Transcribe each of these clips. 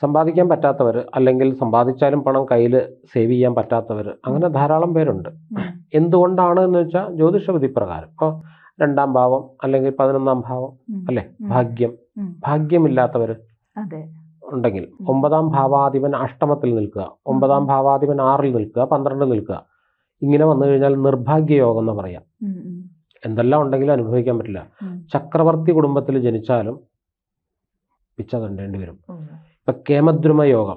സമ്പാദിക്കാൻ പറ്റാത്തവർ അല്ലെങ്കിൽ സമ്പാദിച്ചാലും പണം കയ്യിൽ സേവ് ചെയ്യാൻ പറ്റാത്തവർ അങ്ങനെ ധാരാളം പേരുണ്ട്. എന്തുകൊണ്ടാണ് എന്ന് വെച്ചാൽ ജ്യോതിഷവിധി പ്രകാരം ഇപ്പോൾ രണ്ടാം ഭാവം അല്ലെങ്കിൽ പതിനൊന്നാം ഭാവം അല്ലെ? ഭാഗ്യം. ഭാഗ്യമില്ലാത്തവർ ഉണ്ടെങ്കിൽ ഒമ്പതാം ഭാവാധിപൻ അഷ്ടമത്തിൽ നിൽക്കുക. ഒമ്പതാം ഭാവാധിപൻ ആറിൽ നിൽക്കുക. പന്ത്രണ്ടിൽ നിൽക്കുക. ഇങ്ങനെ വന്നു കഴിഞ്ഞാൽ നിർഭാഗ്യയോഗം എന്ന് പറയാം. എന്തെല്ലാം ഉണ്ടെങ്കിലും അനുഭവിക്കാൻ പറ്റില്ല. ചക്രവർത്തി കുടുംബത്തിൽ ജനിച്ചാലും പിച്ച തണ്ടേണ്ടി വരും. ഇപ്പൊ കേമദ്രുമ യോഗം.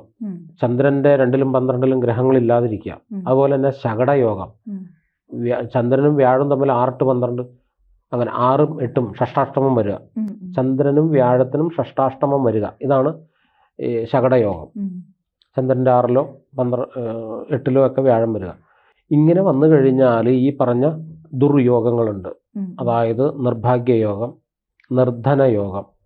ചന്ദ്രന്റെ രണ്ടിലും പന്ത്രണ്ടിലും ഗ്രഹങ്ങൾ ഇല്ലാതിരിക്കുക അതുപോലെ തന്നെ ശകട യോഗം. ഉം. വ്യ- ചന്ദ്രനും വ്യാഴും തമ്മിൽ ആറെട്ട് പന്ത്രണ്ട് അങ്ങനെ ആറും എട്ടും ഷഷ്ടാഷ്ടമം വരിക. ചന്ദ്രനും വ്യാഴത്തിനും ഷഷ്ടാഷ്ടമം വരിക. ഇതാണ് ഈ ശകടയോഗം ചന്ദ്രന്റെ ചന്ദ്രന്റെ ആറിലോ പന്ത്ര എട്ടിലോ ഒക്കെ വ്യാഴം വരിക. ഇങ്ങനെ വന്നു കഴിഞ്ഞാൽ ഈ പറഞ്ഞ ദുർയോഗങ്ങളുണ്ട്. അതായത് നിർഭാഗ്യയോഗം നിർധന